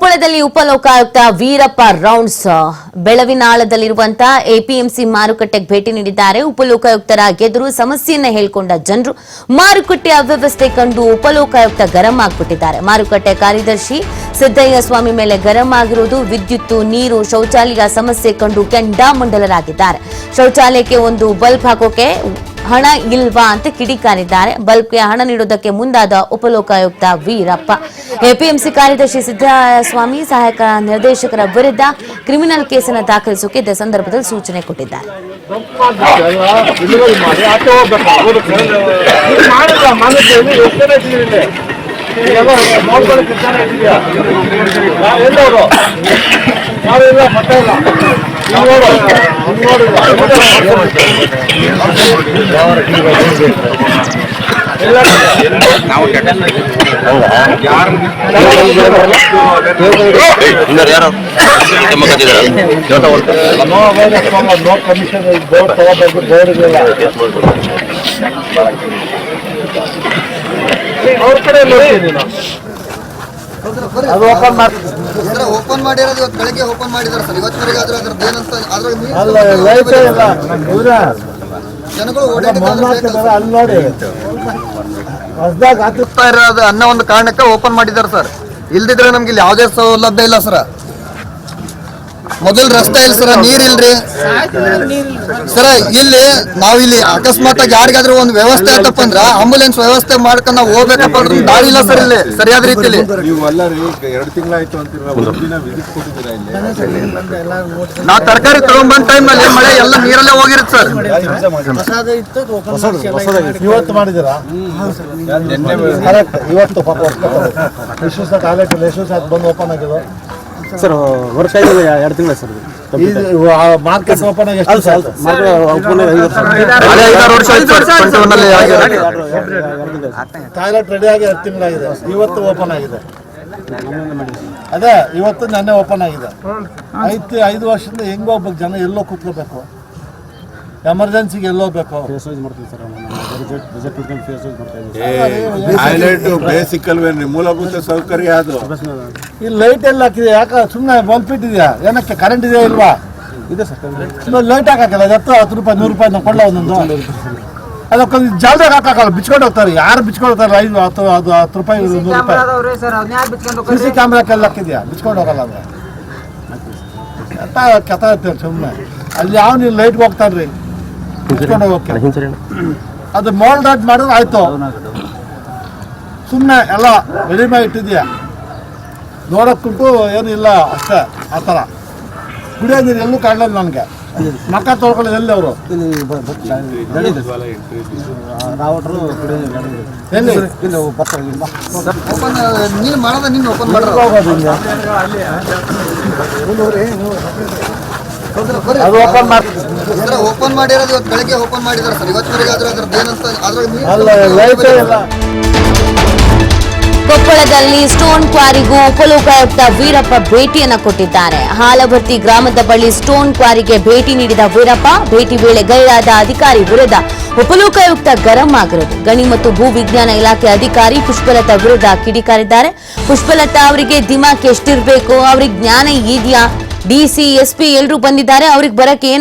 ಕೊಪ್ಪಳದಲ್ಲಿ ಉಪಲೋಕಾಯುಕ್ತ ವೀರಪ್ಪ ರೌಂಡ್ಸ್ ಬೆಳವಿನಾಳದಲ್ಲಿರುವಂತಹ ಎಪಿಎಂಸಿ ಮಾರುಕಟ್ಟೆಗೆ ಭೇಟಿ ನೀಡಿದ್ದಾರೆ. ಉಪಲೋಕಾಯುಕ್ತರ ಗೆದುರು ಸಮಸ್ಯೆಯನ್ನ ಹೇಳಿಕೊಂಡ ಜನರು ಮಾರುಕಟ್ಟೆ ಅವ್ಯವಸ್ಥೆ ಕಂಡು ಉಪಲೋಕಾಯುಕ್ತ ಗರಂ ಆಗ್ಬಿಟ್ಟಿದ್ದಾರೆ. ಮಾರುಕಟ್ಟೆ ಕಾರ್ಯದರ್ಶಿ ಸಿದ್ದಯ್ಯ ಸ್ವಾಮಿ ಮೇಲೆ ಗರಂ ಆಗಿರುವುದು ವಿದ್ಯುತ್ ನೀರು, ಶೌಚಾಲಯ ಸಮಸ್ಯೆ ಕಂಡು ಕೆಂಡಾಮಂಡಲರಾಗಿದ್ದಾರೆ. ಶೌಚಾಲಯಕ್ಕೆ ಒಂದು ಬಲ್ಬ್ ಹಾಕೋಕೆ ಹಣ ಇಲ್ವಾ ಅಂತ ಕಿಡಿಕಾರಿದ್ದಾರೆ ಬಲ್ಬ್ಗೆ ಹಣ ನೀಡೋದಕ್ಕೆ ಮುಂದಾದ ಉಪಲೋಕಾಯುಕ್ತ ವೀರಪ್ಪ. ಎಪಿಎಂಸಿ ಕಾರ್ಯದರ್ಶಿ ಸಿದ್ದಸ್ವಾಮಿ ಸಹಾಯಕ ನಿರ್ದೇಶಕರ ವಿರುದ್ಧ ಕ್ರಿಮಿನಲ್ ಕೇಸನ್ನು ದಾಖಲಿಸೋಕೆ ಇದೇ ಸಂದರ್ಭದಲ್ಲಿ ಸೂಚನೆ ಕೊಟ್ಟಿದ್ದಾರೆ. ನೀವು ಯಾರು? ನೋ ಕಮಿಷನ್ ಬೋರ್ಡ್ ತಗೋಬೇಕು ಬೋರ್ಡ್ ಇಲ್ಲ ಅವ್ರ ಕಡೆ ಅದು ಓಪನ್ ಮಾಡಿ ಸರ್ ಓಪನ್ ಮಾಡಿರೋದು ಇವತ್ತು ಬೆಳಗ್ಗೆ ಓಪನ್ ಮಾಡಿದಾರೆ ಸರ್. ಇವತ್ತಿನವರೆಗೆ ಆದ್ರೂ ಅದ್ರದ್ದು ಏನಂತ ಅದ್ರಲ್ಲಿ ಅಲ್ಲ ಲೈಟೇ ಇಲ್ಲ. ಜನಗಳು ಓಡಾಡಿ ಅಲ್ಲಿ ನೋಡಿ. ಹೊಸ್ದಾಗ ಹಾಕಿಸ್ತಾ ಇರೋದು ಅನ್ನೋ ಒಂದು ಕಾರಣಕ್ಕೆ ಓಪನ್ ಮಾಡಿದ್ದಾರೆ ಸರ್. ಇಲ್ದಿದ್ರೆ ನಮ್ಗೆ ಇಲ್ಲಿ ಯಾವುದೇ ಸೌಲಭ್ಯ ಇಲ್ಲ ಸರ್. ಮೊದಲು ರಸ್ತೆ ಇಲ್ಲ ಸರ ನೀರ್ ಇಲ್ರಿ. ಸರ ಇಲ್ಲಿ ನಾವ್ ಇಲ್ಲಿ ಅಕಸ್ಮಾತ್ ಆಗಿ ಯಾರಿಗಾದ್ರೂ ಒಂದು ವ್ಯವಸ್ಥೆ ಆಯ್ತಪ್ಪ ಅಂದ್ರ ಆಂಬುಲೆನ್ಸ್ ವ್ಯವಸ್ಥೆ ಮಾಡ್ಕೊಂಡ್ ನಾವು ಹೋಗ್ಬೇಕಪ್ಪ ಅಂದ್ರೆ ದಾರಿ ಇಲ್ಲ ಸರ್ ಇಲ್ಲಿ ಸರಿಯಾದ ರೀತಿಯಲ್ಲಿ ನೀವು ಎರಡು ತಿಂಗಳಾಯ್ತು ಅಂತಿರಲ್ಲ ತರಕಾರಿ ತಗೊಂಡ್ಬಂದ್ ಟೈಮ್ ಅಲ್ಲಿ ಮಳೆ ಎಲ್ಲ ನೀರಲ್ಲೇ ಹೋಗಿರುತ್ತೆ ಸರ್. ಇವತ್ತು ಕರೆಕ್ಟ್ ಇವತ್ತು ಕಾಲೇಜ್ ಬಂದು ಓಪನ್ ಆಗಿದ್ದು. ಸರ್ ವರ್ಷ ಆಗಿದೆ ಎರಡು ತಿಂಗಳ ಸರ್ ಮಾರ್ಕೆಟ್ ಓಪನ್ ಆಗಿ. ಎಷ್ಟು ಸರ್ ಟಾಯ್ಲೆಟ್ ರೆಡಿ ಆಗಿ ಹತ್ತು ತಿಂಗಳಾಗಿದೆ ಇವತ್ತು ಓಪನ್ ಆಗಿದೆ. ಅದೇ ಇವತ್ತು ನೆನ್ನೆ ಓಪನ್ ಆಗಿದೆ. ಐದು ಐದು ವರ್ಷದಿಂದ ಹೆಂಗ್ ಹೋಗ್ಬೇಕು ಜನ ಎಲ್ಲೋ ಕೂತ್ಕೋಬೇಕು. ಎಮರ್ಜೆನ್ಸಿಗೆ ಎಲ್ಲೋ ಹೋಗ್ಬೇಕು ಫೇಸ್ ವೈಸ್ ಮಾಡ್ತೀವಿ ಸರ್ ಬಜೆಟ್ ಬಜೆಟ್ ಇಟ್ಕೊಂಡು ಫೇಸ್ ವೈಸ್ ಮಾಡ್ತಾ ಇದ್ದೀವಿ ಟಾಯ್ಲೆಟ್ ಬೇಸಿಕ್ ಅಲ್ವೇನ್ರಿ ಮೂಲಭೂತ ಸೌಕರ್ಯ ಅದು. ಈ ಲೈಟ್ ಎಲ್ಲ ಹಾಕಿದೆ ಯಾಕೆ ಸುಮ್ಮನೆ ಬಲ್ಪ್ ಇದೆಯಾ? ಏನಕ್ಕೆ ಕರೆಂಟ್ ಇದೆಯಾ ಇಲ್ವಾ? ಇದೆ ಸರ್ ಲೈಟ್ ಹಾಕಲ್ಲ ಹತ್ತು ಹತ್ತು ರೂಪಾಯಿ ನೂರು ರೂಪಾಯಿ ನಾವು ಒಂದೊಂದು? ಅದಕ್ಕೊಂದು ಜಾಲದಾಗ ಹಾಕಲ್ಲ ಬಿಚ್ಕೊಂಡು ಹೋಗ್ತಾರೆ. ಯಾರು ಬಿಚ್ಕೊಂಡು ಹೋಗ್ತಾರೆ? ಐದು ಹತ್ತು ಅದು ಹತ್ತು ರೂಪಾಯಿ ನೂರು ರೂಪಾಯಿ. C C ಕ್ಯಾಮ್ರಾಕ್ಕೆಲ್ಲ ಹಾಕಿದ್ಯಾ? ಬಿಚ್ಕೊಂಡು ಹೋಗಲ್ಲ ಅದು ಕೆತ್ತ ಕೆತ್ತ ಸುಮ್ಮನೆ ಅಲ್ಲಿ ಯಾವ ನೀವು ಲೈಟ್ಗೆ ಹೋಗ್ತಾರ್ರಿ ಹೋಗಕ್ಕೆ ಅದು ಮೋಲ್ಡ್ ಆಗಿ ಮಾಡಿದ್ರೆ ಆಯ್ತು. ಸುಮ್ಮನೆ ಎಲ್ಲ ರೆಡಿಮೇಡ್ ಮಾಡಿ ಇಟ್ಟಿದ್ಯಾ ನೋಡಕ್ಕಂತೂ ಏನು ಇಲ್ಲ ಅಷ್ಟೇ ಆ ಥರ. ಕುಡಿಯೋ ನೀರು ಎಲ್ಲೂ ಕಾಣಲ್ಲ ನನಗೆ. ಮಕ್ಕ ತೊಳ್ಕೊಳ್ಳೋದು ಎಲ್ಲಿ ಅವರು? ನೀನು ಮಾಡೋದ ನೀನು ಓಪನ್ ಹಿಂಗೆ ಅದು ಓಪನ್ ಮಾಡಿ ಓಪನ್ ಮಾಡಿರೋದು ಇವತ್ತು ಬೆಳಗ್ಗೆ ಓಪನ್ ಮಾಡಿದಾರೆ ಸರ್. ಇವತ್ತಿನವರೆಗೆ ಆದ್ರೂ ಅದ್ರದ್ದು ಏನಂತ ಅದ್ರಲ್ಲಿ ಅಲ್ಲ ಲೈಟೇ ಇಲ್ಲ. ಕೊಪ್ಪಳದಲ್ಲಿ ಸ್ಟೋನ್ ಕ್ವಾರಿಗೂ ಉಪಲೋಕಾಯುಕ್ತ ವೀರಪ್ಪ ಭೇಟಿಯನ್ನು ಕೊಟ್ಟಿದ್ದಾರೆ. ಹಾಲಭರ್ತಿ ಗ್ರಾಮದ ಬಳಿ ಸ್ಟೋನ್ ಕ್ವಾರಿಗೆ ಭೇಟಿ ನೀಡಿದ ವೀರಪ್ಪ ಭೇಟಿ ವೇಳೆ ಗೈರಾದ ಅಧಿಕಾರಿ ವಿರುದ್ಧ ಉಪಲೋಕಾಯುಕ್ತ ಗರಂ ಆಗಿರೋದು. ಗಣಿ ಮತ್ತು ಭೂ ವಿಜ್ಞಾನ ಇಲಾಖೆ ಅಧಿಕಾರಿ ಪುಷ್ಪಲತಾ ವಿರುದ್ಧ ಕಿಡಿಕಾರಿದ್ದಾರೆ. ಪುಷ್ಪಲತಾ ಅವರಿಗೆ ದಿಮಾಕ್ ಎಷ್ಟಿರಬೇಕು? ಅವ್ರಿಗೆ ಜ್ಞಾನ ಇದೆಯಾ? ಡಿಸಿ ಎಸ್ಪಿ ಎಲ್ಲರೂ ಬಂದಿದ್ದಾರೆ. ಅವ್ರಿಗೆ ಬರಕ್ಕೆ ಏನ